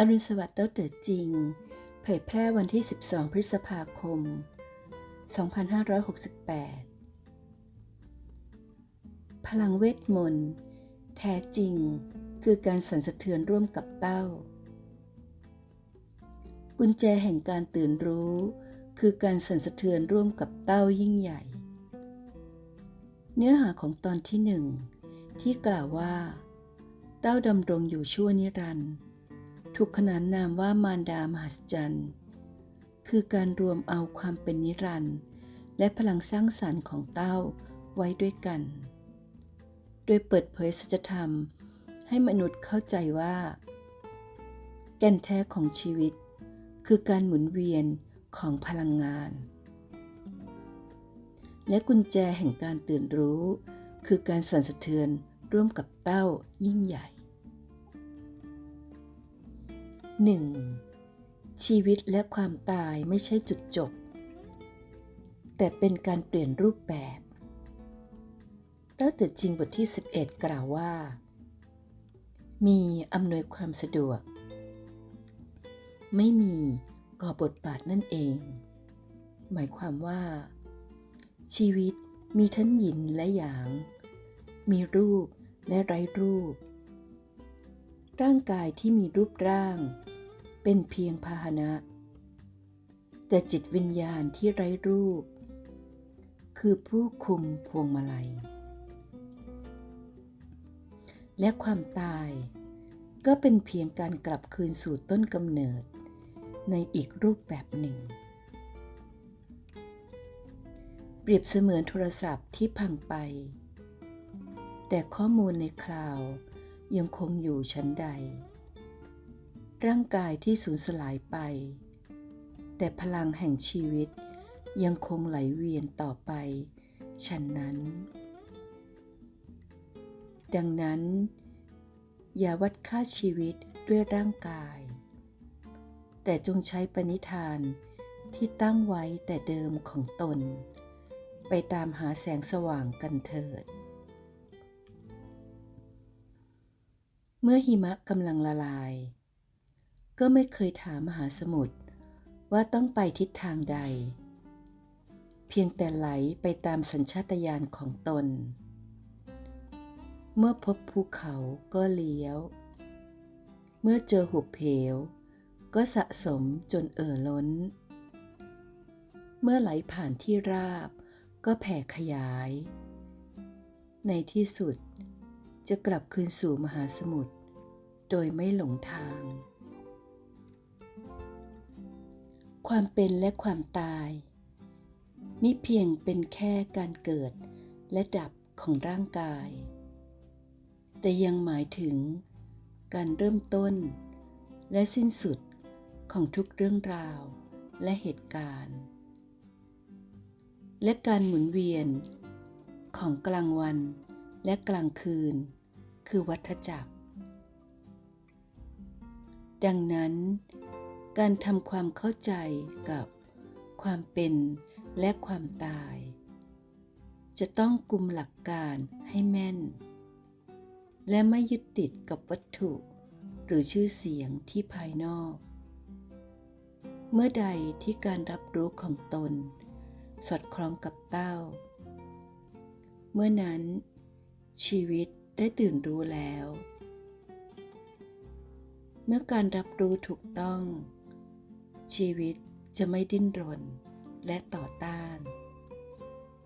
อรุณสวัสดิ์เต้าเต๋อจริง เผยแพร่วันที่ 12 พฤษภาคม 2568 พลังเวทมนต์ แท้จริงคือการสั่นสะเทือนร่วมกับเต้า กุญแจแห่งการตื่นรู้ คือการสั่นสะเทือนร่วมกับเต้ายิ่งใหญ่ เนื้อหาของตอนที่หนึ่งที่กล่าวว่า เต้าดำรงอยู่ชั่วนิรันดร์ ถูกขนานนามว่ามารดามหัศจรรย์ คือการรวมเอาความเป็นนิรันดร์และพลังสร้างสรรค์ของเต้าไว้ด้วยกัน โดยเปิดเผยสัจธรรม ให้มนุษย์เข้าใจว่า แก่นแท้ของชีวิต คือการหมุนเวียนของพลังงาน และกุญแจแห่งการตื่นรู้ คือการสั่นสะเทือนร่วมกับเต้ายิ่งใหญ่ 1. ชีวิตและความตายไม่ใช่จุดจบ แต่เป็นการเปลี่ยนรูปแบบเต้าเติดจริงบทที่ 11 กล่าวว่า มีอำนวยความสะดวก ไม่มีก่อบทบาทนั่นเอง หมายความว่า ชีวิตมีทั้งหยินและหยาง มีรูปและไร้รูป ร่างกายที่มีรูปร่าง เป็นเพียงพาหนะ แต่จิตวิญญาณที่ไร้รูป คือผู้คุมพวงมาลัย และความตายก็เป็นเพียงการกลับคืนสู่ต้นกำเนิด ในอีกรูปแบบหนึ่ง เปรียบเสมือนโทรศัพท์ที่พังไป แต่ข้อมูลในคลาว ยังคงอยู่ชั้นใด ร่างกายที่สูญสลายไป แต่พลังแห่งชีวิตยังคงไหลเวียนต่อไปฉันนั้น ดังนั้น อย่าวัดค่าชีวิตด้วยร่างกาย แต่จงใช้ปณิธานที่ตั้งไว้แต่เดิมของตน ไปตามหาแสงสว่างกันเถิด เมื่อหิมะกำลังละลาย ก็ไม่เคยถามมหาสมุทรว่าต้องไปทิศทางใด เพียงแต่ไหลไปตามสัญชาตญาณของตน เมื่อพบภูเขาก็เลี้ยว เมื่อเจอหุบเหว ก็สะสมจนเอ่อล้น เมื่อไหลผ่านที่ราบก็แผ่ขยาย ในที่สุดจะกลับคืนสู่มหาสมุทร โดยไม่หลงทาง ความเป็นและความตาย มิเพียงเป็นแค่การเกิดและดับของร่างกาย แต่ยังหมายถึงการเริ่มต้น และสิ้นสุดของทุกเรื่องราวและเหตุการณ์ และการหมุนเวียนของกลางวันและกลางคืน คือวัฏจักร ดังนั้น การทำความเข้าใจกับความเป็นและความตาย จะต้องกุมหลักการให้แม่น และไม่ยึดติดกับวัตถุ หรือชื่อเสียงที่ภายนอก เมื่อใดที่การรับรู้ของตน สอดคล้องกับเต้า เมื่อนั้นชีวิตได้ตื่นรู้แล้ว เมื่อการรับรู้ถูกต้อง ชีวิตจะไม่ดิ้นรนและต่อต้าน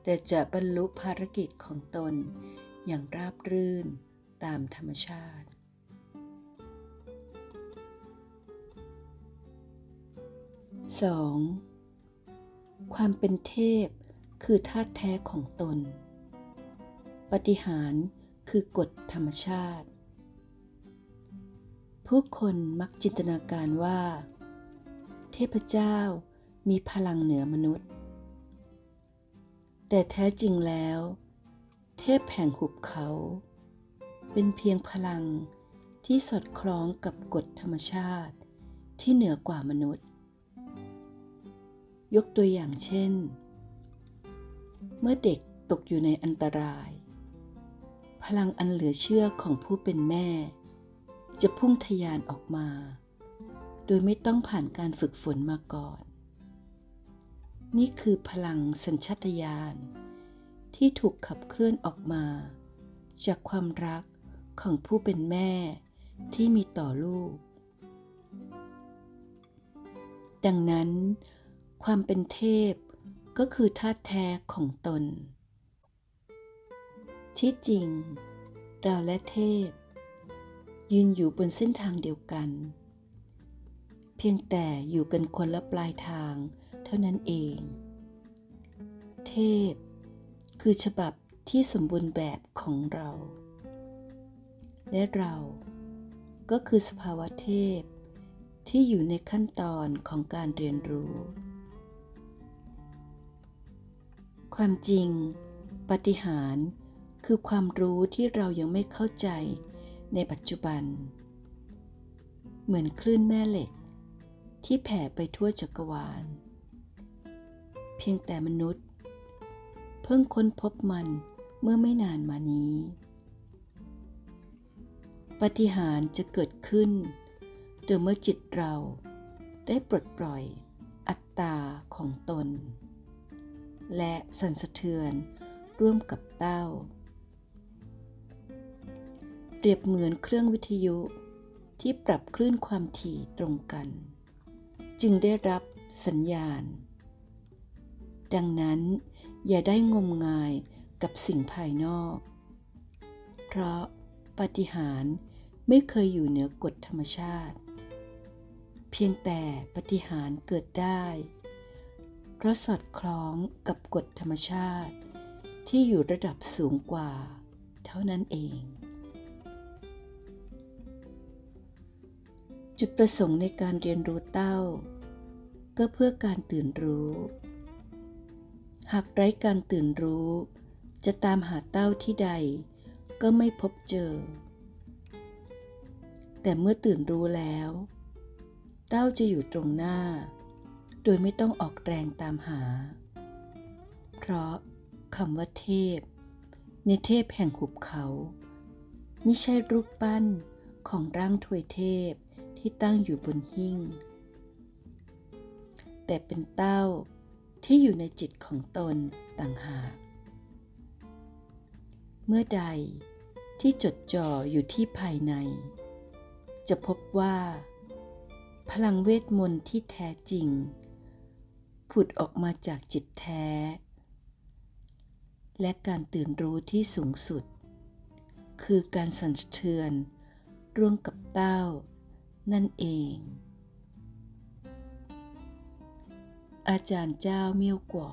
แต่จะบรรลุภารกิจของตนอย่างราบรื่นตามธรรมชาติ 2. ความเป็นเทพคือธาตุแท้ของตน ปฏิหารคือกฎธรรมชาติ ผู้คนมักจินตนาการว่า เทพเจ้ามีพลังเหนือมนุษย์ แต่แท้จริงแล้ว เทพแห่งหุบเขา เป็นเพียงพลังที่สอดคล้องกับกฎธรรมชาติที่เหนือกว่ามนุษย์ ยกตัวอย่างเช่น เมื่อเด็กตกอยู่ในอันตราย พลังอันเหลือเชื่อของผู้เป็นแม่ จะพุ่งทยานออกมา โดยไม่ต้องผ่านการฝึกฝนมาก่อน นี่คือพลังสัญชาตญาณที่ถูกขับเคลื่อนออกมา จากความรักของผู้เป็นแม่ที่มีต่อลูก ดังนั้น ความเป็นเทพก็คือธาตุแท้ของตน ที่จริง เราและเทพ ยืนอยู่บนเส้นทางเดียวกัน เพียงแต่อยู่กันคนละปลายทางเท่านั้นเอง เทพ คือฉบับที่สมบูรณ์แบบของเรา และเราก็คือสภาวะเทพที่อยู่ในขั้นตอนของการเรียนรู้ ความจริง ปฏิหารคือความรู้ที่เรายังไม่เข้าใจ ในปัจจุบัน เหมือนคลื่นแม่เหล็ก ที่แผ่ไปทั่วจักรวาล เพียงแต่มนุษย์ เพิ่งค้นพบมันเมื่อไม่นานมานี้ ปฏิหารจะเกิดขึ้นโดยเมื่อจิตเราได้ปลดปล่อยอัตตาของตน และสันสะเทือนร่วมกับเต้า เปรียบเหมือนเครื่องวิทยุที่ปรับคลื่นความถี่ตรงกัน จึงได้รับสัญญาณ ดังนั้นอย่าได้งมงายกับสิ่งภายนอก เพราะปฏิหารไม่เคยอยู่เหนือกฎธรรมชาติ เพียงแต่ปฏิหารเกิดได้ เพราะสอดคล้องกับกฎธรรมชาติ ที่อยู่ระดับสูงกว่า เท่านั้นเอง จุดประสงค์ในการเรียนรู้เต้า ก็เพื่อการตื่นรู้ หากไร้การตื่นรู้ จะตามหาเต้าที่ใด ก็ไม่พบเจอ แต่เมื่อตื่นรู้แล้ว เต้าจะอยู่ตรงหน้า โดยไม่ต้องออกแรงตามหา เพราะคำว่าเทพ ในเทพแห่งหุบเขาไม่ใช่รูปปั้นของร่างทวยเทพ ที่ตั้งอยู่บนหิ้ง แต่เป็นเต้าที่อยู่ในจิตของตนต่างหาก เมื่อใดที่จดจ่ออยู่ที่ภายใน จะพบว่า พลังเวทมนต์ที่แท้จริง ผุดออกมาจากจิตแท้ และการตื่นรู้ที่สูงสุด คือการสั่นสะเทือนร่วมกับเต้า นั่นเอง อาจารย์เจ้าเมี่ยวกวอ